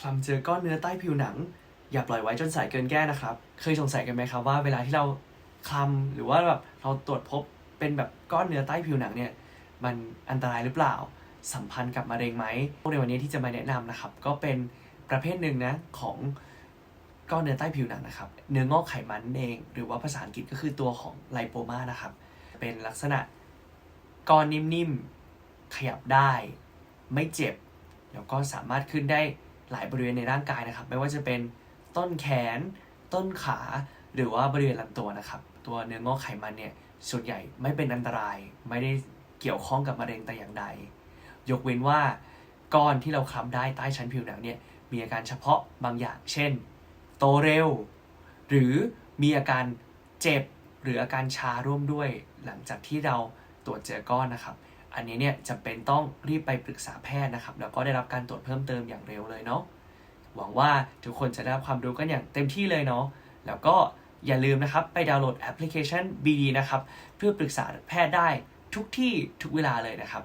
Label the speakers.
Speaker 1: คลำเจอก้อนเนื้อใต้ผิวหนัง อย่าปล่อยไว้จนสายเกินแก้นะครับ เคยสงสัยกันไหมครับว่าเวลาที่เราคลำหรือว่าแบบเราตรวจพบเป็นแบบก้อนเนื้อใต้ผิวหนังเนี่ยมันอันตรายหรือเปล่า สัมพันธ์กับมะเร็งไหมในวันนี้ที่จะมาแนะนำนะครับ ก็เป็นประเภทหนึ่งนะของก้อนเนื้อใต้ผิวหนังนะครับ เนื้องอกไขมันนั่นเอง หรือว่าภาษาอังกฤษก็คือตัวของไลโปมานะครับ เป็นลักษณะก้อนนิ่มๆขยับได้ ไม่เจ็บ แล้วก็สามารถขึ้นได้ หลายบริเวณในร่างกายนะครับ ไม่ว่าจะเป็นต้นแขน ต้นขา หรือว่าบริเวณลำตัวนะครับ ตัวเนื้องอกไขมันเนี่ยส่วนใหญ่ไม่เป็นอันตราย ไม่ได้เกี่ยวข้องกับมะเร็งแต่อย่างใด ยกเว้นว่าก้อนที่เราคล้ำได้ใต้ชั้นผิวหนังเนี่ยมีอาการเฉพาะบางอย่าง เช่น โตเร็ว หรือมีอาการเจ็บหรืออาการชาร่วมด้วย หลังจากที่เราตรวจเจอก้อนนะครับ อันนี้เนี่ยจำเป็นต้องรีบไปปรึกษาแพทย์นะครับ แล้วก็ได้รับการตรวจเพิ่มเติมอย่างเร็วเลยเนาะหวังว่าทุกคนจะได้รับความรู้กันอย่างเต็มที่เลยเนาะแล้วก็อย่าลืมนะครับไปดาวน์โหลดแอปพลิเคชัน BD นะครับ เพื่อปรึกษาแพทย์ได้ทุกที่ทุกเวลาเลยนะครับ